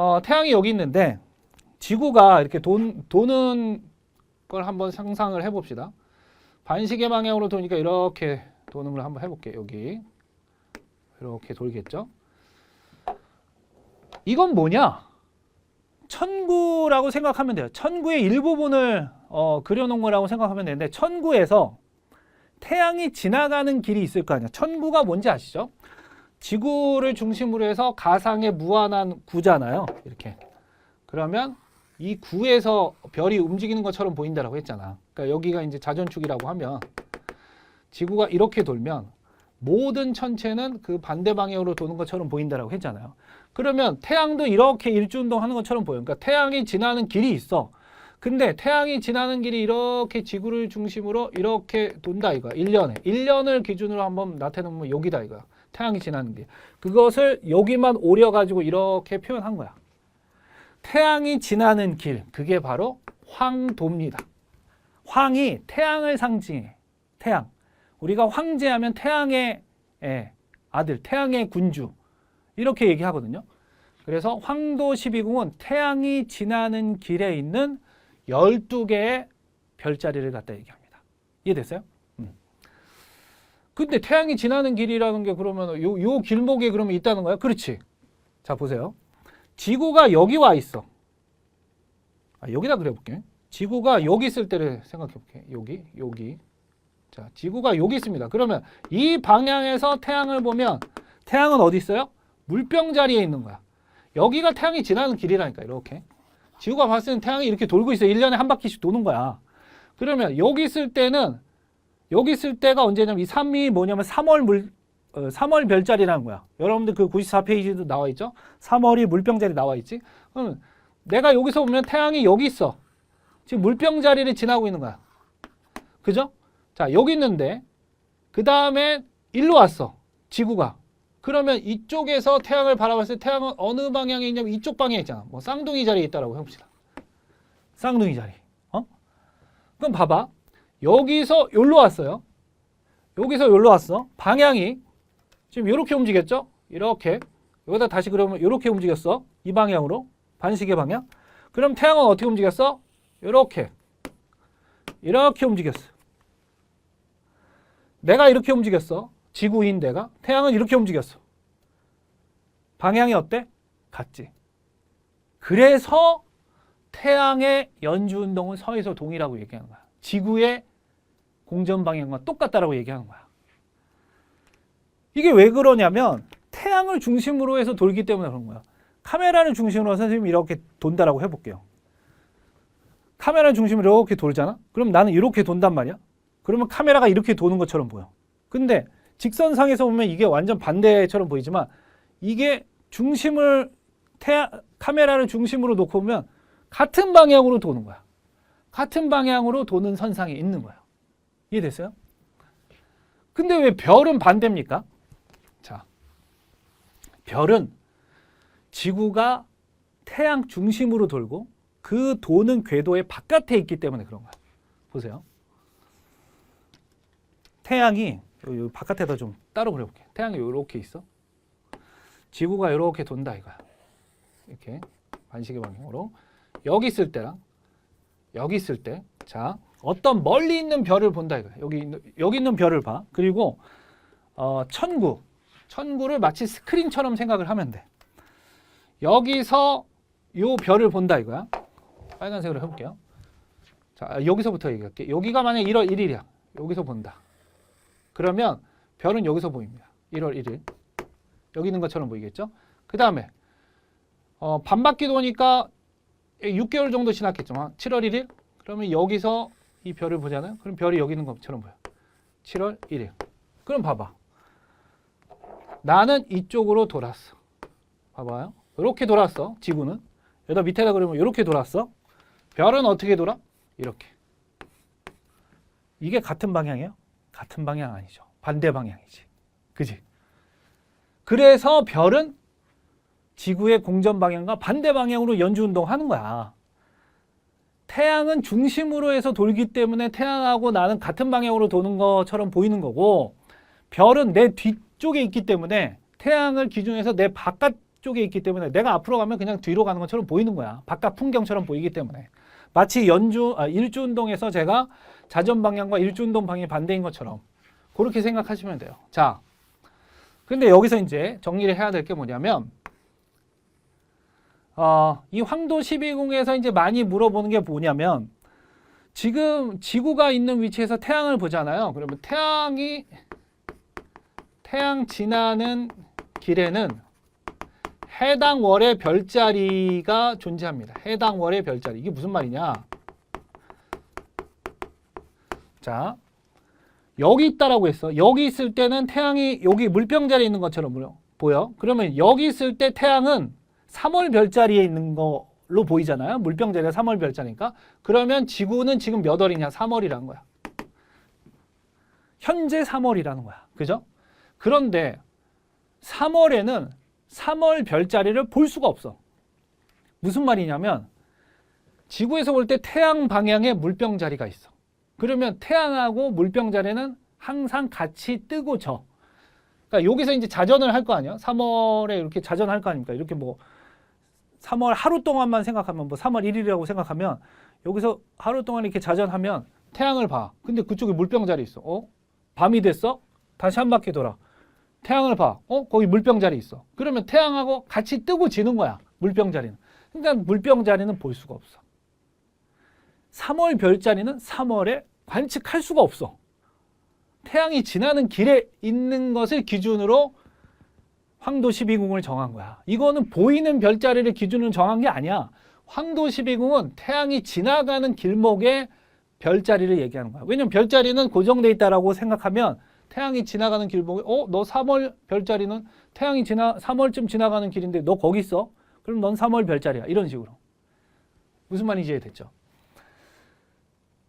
어, 태양이 여기 있는데 지구가 이렇게 돈, 도는 걸 한번 상상을 해봅시다. 반시계 방향으로 도니까 이렇게 도는 걸 한번 해볼게요. 여기 이렇게 돌겠죠. 이건 뭐냐? 천구라고 생각하면 돼요. 천구의 일부분을 어, 그려놓은 거라고 생각하면 되는데 천구에서 태양이 지나가는 길이 있을 거 아니야. 천구가 뭔지 아시죠? 지구를 중심으로 해서 가상의 무한한 구잖아요. 이렇게. 그러면 이 구에서 별이 움직이는 것처럼 보인다라고 했잖아. 그러니까 여기가 이제 자전축이라고 하면 지구가 이렇게 돌면 모든 천체는 그 반대 방향으로 도는 것처럼 보인다라고 했잖아요. 그러면 태양도 이렇게 일주 운동 하는 것처럼 보여요. 그러니까 태양이 지나는 길이 있어. 근데 태양이 지나는 길이 이렇게 지구를 중심으로 이렇게 돈다 이거야. 1년에. 1년을 기준으로 한번 나타내면 여기다 이거야. 태양이 지나는 길. 그것을 여기만 오려가지고 이렇게 표현한 거야. 태양이 지나는 길. 그게 바로 황도입니다. 황이 태양을 상징해. 태양. 우리가 황제하면 태양의 예, 아들, 태양의 군주. 이렇게 얘기하거든요. 그래서 황도 12궁은 태양이 지나는 길에 있는 12개의 별자리를 갖다 얘기합니다. 이해됐어요? 음. 근데 태양이 지나는 길이라는 게 그러면 요, 요 길목에 그러면 있다는 거야? 그렇지. 자, 보세요. 지구가 여기 와 있어. 아, 여기다 그려볼게. 지구가 여기 있을 때를 생각해 볼게. 여기, 여기. 자, 지구가 여기 있습니다. 그러면 이 방향에서 태양을 보면 태양은 어디 있어요? 물병 자리에 있는 거야. 여기가 태양이 지나는 길이라니까, 이렇게. 지구가 봤을 때 태양이 이렇게 돌고 있어. 1년에 한 바퀴씩 도는 거야. 그러면 여기 있을 때는, 여기 있을 때가 언제냐면 이 3이 뭐냐면 3월 물, 어, 3월 별자리라는 거야. 여러분들 그 94페이지도 나와 있죠? 3월이 물병 자리 나와 있지? 그러면 내가 여기서 보면 태양이 여기 있어. 지금 물병 자리를 지나고 있는 거야. 그죠? 자, 여기 있는데, 그 다음에 일로 왔어. 지구가. 그러면 이쪽에서 태양을 바라봤을 때 태양은 어느 방향에 있냐면 이쪽 방향에 있잖아. 뭐 쌍둥이 자리에 있다라고 해봅시다. 쌍둥이 자리. 어? 그럼 봐봐. 여기서 여기로 왔어요. 여기서 여기로 왔어. 방향이 지금 이렇게 움직였죠? 이렇게. 여기다 다시 그러면 이렇게 움직였어. 이 방향으로. 반시계 방향. 그럼 태양은 어떻게 움직였어? 이렇게. 이렇게 움직였어. 내가 이렇게 움직였어. 지구인 내가. 태양은 이렇게 움직였어. 방향이 어때? 같지. 그래서 태양의 연주 운동은 서에서 동이라고 얘기하는 거야. 지구의 공전 방향과 똑같다라고 얘기하는 거야. 이게 왜 그러냐면 태양을 중심으로 해서 돌기 때문에 그런 거야. 카메라를 중심으로 선생님이 이렇게 돈다라고 해볼게요. 카메라를 중심으로 이렇게 돌잖아? 그럼 나는 이렇게 돈단 말이야? 그러면 카메라가 이렇게 도는 것처럼 보여. 근데 직선상에서 보면 이게 완전 반대처럼 보이지만 이게 중심을 태양, 카메라를 중심으로 놓고 보면 같은 방향으로 도는 거야. 같은 방향으로 도는 선상에 있는 거야. 이해됐어요? 근데 왜 별은 반대입니까? 자, 별은 지구가 태양 중심으로 돌고 그 도는 궤도의 바깥에 있기 때문에 그런 거야. 보세요. 태양이 요, 요 바깥에다 좀 따로 그려볼게. 태양이 이렇게 있어. 지구가 이렇게 돈다 이거야. 이렇게 반시계 방향으로 여기 있을 때랑 여기 있을 때, 자 어떤 멀리 있는 별을 본다 이거야. 여기 여기 있는 별을 봐. 그리고 어, 천구, 천구를 마치 스크린처럼 생각을 하면 돼. 여기서 요 별을 본다 이거야. 빨간색으로 해볼게요. 자 여기서부터 얘기할게. 여기가 만약 1월 1일이야. 여기서 본다. 그러면 별은 여기서 보입니다. 1월 1일. 여기 있는 것처럼 보이겠죠? 그 다음에 어, 반바퀴 도니까 6개월 정도 지났겠죠. 7월 1일? 그러면 여기서 이 별을 보잖아요. 그럼 별이 여기 있는 것처럼 보여. 7월 1일. 그럼 봐봐. 나는 이쪽으로 돌았어. 봐봐요. 이렇게 돌았어. 지구는. 여기다 밑에다 그러면 이렇게 돌았어. 별은 어떻게 돌아? 이렇게. 이게 같은 방향이에요? 같은 방향 아니죠. 반대 방향이지. 그지? 그래서 별은 지구의 공전 방향과 반대 방향으로 연주 운동하는 거야. 태양은 중심으로 해서 돌기 때문에 태양하고 나는 같은 방향으로 도는 것처럼 보이는 거고 별은 내 뒤쪽에 있기 때문에 태양을 기준해서 내 바깥 쪽에 있기 때문에 내가 앞으로 가면 그냥 뒤로 가는 것처럼 보이는 거야. 바깥 풍경처럼 보이기 때문에. 마치 연주 아, 일주 운동에서 제가 자전 방향과 일주 운동 방향이 반대인 것처럼 그렇게 생각하시면 돼요. 자, 근데 여기서 이제 정리를 해야 될 게 뭐냐면 어, 이 황도 12궁에서 이제 많이 물어보는 게 뭐냐면 지금 지구가 있는 위치에서 태양을 보잖아요. 그러면 태양이 태양 지나는 길에는 해당 월의 별자리가 존재합니다. 해당 월의 별자리. 이게 무슨 말이냐? 자, 여기 있다라고 했어. 여기 있을 때는 태양이 여기 물병 자리에 있는 것처럼. 보여. 그러면 여기 있을 때 태양은 3월 별자리에 있는 걸로 보이잖아요. 물병 자리가 3월 별자리니까. 그러면 지구는 지금 몇 월이냐? 3월이라는 거야. 현재 3월이라는 거야. 그죠? 그런데 3월에는 3월 별자리를 볼 수가 없어. 무슨 말이냐면 지구에서 볼 때 태양 방향에 물병 자리가 있어. 그러면 태양하고 물병 자리는 항상 같이 뜨고 져. 그러니까 여기서 이제 자전을 할 거 아니야? 3월에 이렇게 자전할 거 아닙니까? 이렇게 뭐 3월 하루 동안만 생각하면 뭐 3월 1일이라고 생각하면 여기서 하루 동안 이렇게 자전하면 태양을 봐. 근데 그쪽에 물병 자리 있어. 어? 밤이 됐어? 다시 한 바퀴 돌아. 태양을 봐. 어? 거기 물병 자리 있어. 그러면 태양하고 같이 뜨고 지는 거야. 물병 자리는. 그러니까 물병 자리는 볼 수가 없어. 3월 별자리는 3월에 관측할 수가 없어. 태양이 지나는 길에 있는 것을 기준으로 황도 12궁을 정한 거야. 이거는 보이는 별자리를 기준으로 정한 게 아니야. 황도 12궁은 태양이 지나가는 길목의 별자리를 얘기하는 거야. 왜냐면 별자리는 고정돼 있다라고 생각하면 태양이 지나가는 길목에 어, 너 3월 별자리는 태양이 지나 3월쯤 지나가는 길인데 너 거기 있어? 그럼 넌 3월 별자리야. 이런 식으로. 무슨 말인지 이해됐죠?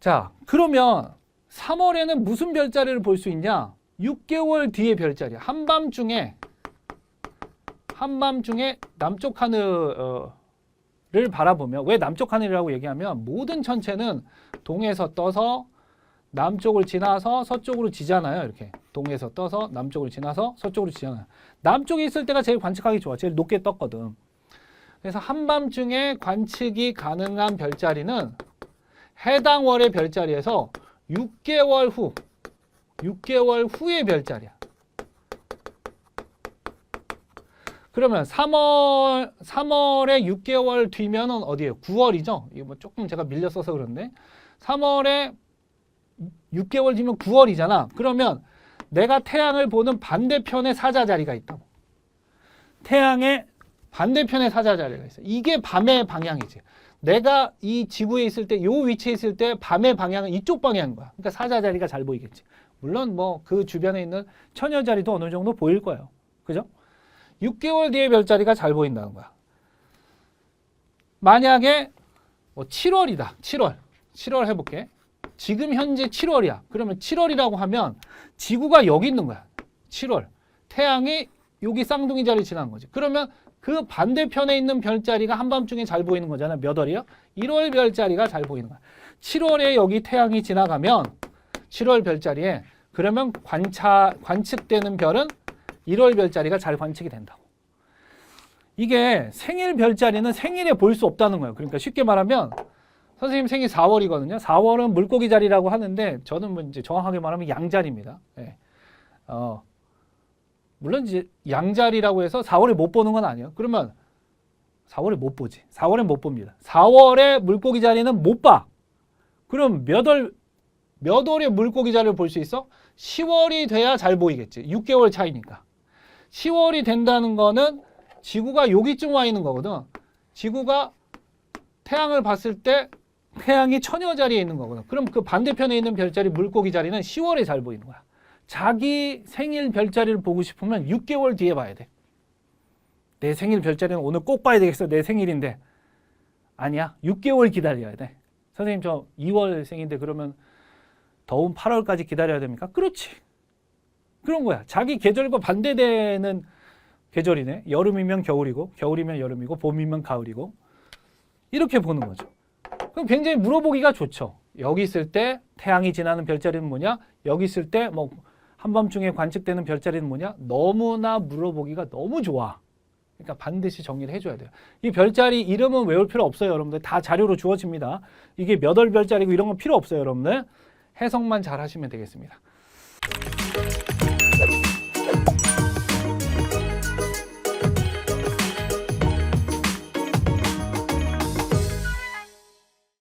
자, 그러면 3월에는 무슨 별자리를 볼 수 있냐? 6개월 뒤의 별자리. 한밤중에 한밤중에 남쪽 하늘을 바라보면 왜 남쪽 하늘이라고 얘기하면 모든 천체는 동에서 떠서 남쪽을 지나서 서쪽으로 지잖아요. 이렇게 동에서 떠서 남쪽으로 지나서 서쪽으로 지잖아요. 남쪽에 있을 때가 제일 관측하기 좋아. 제일 높게 떴거든. 그래서 한밤중에 관측이 가능한 별자리는 해당 월의 별자리에서 6개월 후, 6개월 후의 별자리야. 그러면 3월, 3월에 6개월 뒤면은 어디예요? 9월이죠? 이거 뭐 조금 제가 밀려 써서 그런데 3월에 6개월 뒤면 9월이잖아. 그러면 내가 태양을 보는 반대편에 사자 자리가 있다고. 태양의 반대편에 사자 자리가 있어. 이게 밤의 방향이지. 내가 이 지구에 있을 때, 요 위치에 있을 때 밤의 방향은 이쪽 방향인 거야. 그러니까 사자 자리가 잘 보이겠지. 물론 뭐 그 주변에 있는 처녀 자리도 어느 정도 보일 거예요. 그죠? 6개월 뒤에 별자리가 잘 보인다는 거야. 만약에 뭐 7월이다. 7월. 7월 해볼게. 지금 현재 7월이야. 그러면 7월이라고 하면 지구가 여기 있는 거야. 7월. 태양이 여기 쌍둥이 자리 지나는 거지. 그러면 그 반대편에 있는 별자리가 한밤중에 잘 보이는 거잖아. 몇 월이요? 1월 별자리가 잘 보이는 거야. 7월에 여기 태양이 지나가면 7월 별자리에 그러면 관차 관측되는 별은 1월 별자리가 잘 관측이 된다고. 이게 생일 별자리는 생일에 볼 수 없다는 거예요. 그러니까 쉽게 말하면 선생님 생일 4월이거든요. 4월은 물고기 자리라고 하는데 저는 뭐 이제 정확하게 말하면 양자리입니다. 예. 어, 물론 이제 양자리라고 해서 4월에 못 보는 건 아니에요. 그러면 4월에 못 보지. 4월에 못 봅니다. 4월에 물고기 자리는 못 봐. 그럼 몇 월, 몇 월에 물고기 자리를 볼 수 있어? 10월이 돼야 잘 보이겠지. 6개월 차이니까. 10월이 된다는 거는 지구가 여기쯤 와 있는 거거든. 지구가 태양을 봤을 때 태양이 처녀 자리에 있는 거거든. 그럼 그 반대편에 있는 별자리 물고기 자리는 10월에 잘 보이는 거야. 자기 생일 별자리를 보고 싶으면 6개월 뒤에 봐야 돼. 내 생일 별자리는 오늘 꼭 봐야 되겠어. 내 생일인데. 아니야. 6개월 기다려야 돼. 선생님 저 2월 생인데 그러면 더운 8월까지 기다려야 됩니까? 그렇지. 그런 거야. 자기 계절과 반대되는 계절이네. 여름이면 겨울이고, 겨울이면 여름이고, 봄이면 가을이고. 이렇게 보는 거죠. 그럼 굉장히 물어보기가 좋죠. 여기 있을 때 태양이 지나는 별자리는 뭐냐? 여기 있을 때 뭐 한밤중에 관측되는 별자리는 뭐냐? 너무나 물어보기가 너무 좋아. 그러니까 반드시 정리를 해줘야 돼요. 이 별자리 이름은 외울 필요 없어요, 여러분들. 다 자료로 주어집니다. 이게 몇 월 별자리고 이런 건 필요 없어요, 여러분들. 해석만 잘 하시면 되겠습니다.